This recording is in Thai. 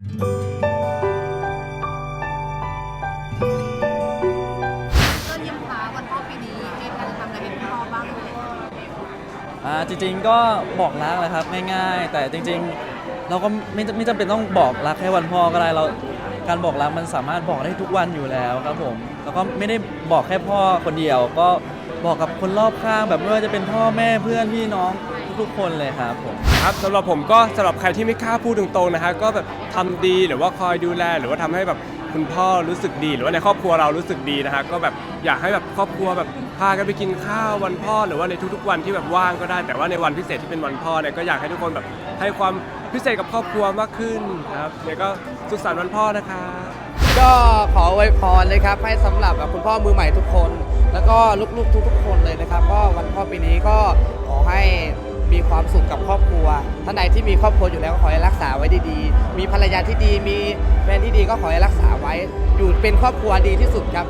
ก็ยิ้มฟ้าวันพ่อปีนี้มีแผนทำอะไรให้พ่อบ้างอ่าจริงๆก็บอกรักแหละครับง่ายๆ แต่จริงๆเราก็ไม่ไม่จำเป็นต้องบอกรักแค่วันพ่อก็ได้เราการบอกรักมันสามารถบอกได้ทุกวันอยู่แล้วครับผมแล้วก็ไม่ได้บอกแค่พ่อคนเดียว ก็บอกกับคนรอบข้างแบบไม่ว่าจะเป็นพ่อแม่เพื่อนพี่น้อง ทุกๆคนเลยครับผมครับสำหรับผมก็สำหรับใครที่ไม่กล้าพูดตรงๆนะฮะก็แบบทำดีหรือว่าคอยดูแล หรือว่าทำให้แบบคุณพ่อรู้สึกดี หรือว่าในครอบครัวเรารู้สึกดีนะฮะก็แบบอยากให้แบบครอบครัวแบบพากันไปกินข้าววันพ่อ หรือว่าในทุกๆวันที่แบบว่างก็ได้ แต่ว่าในวันพิเศษที่เป็นวันพ่อเนี่ยก็อยากให้ทุกคนแบบให้ความพิเศษกับครอบครัวมากขึ้นครับเนี่ยก็สุขสันต์วันพ่อนะครับ ก็ขออวยพรเลยครับให้สำหรับแบบคุณพ่อมือใหม่ทุกคน แล้วก็ลูกๆทุกๆคนเลยนะครับ ก็วันพ่อปีนี้ก็ ท่านใดที่มีครอบครัวอยู่แล้วก็ขอให้รักษาไว้ดีๆ มีภรรยาที่ดี มีแฟนที่ดีก็ขอให้รักษาไว้ อยู่เป็นครอบครัวดีที่สุดครับ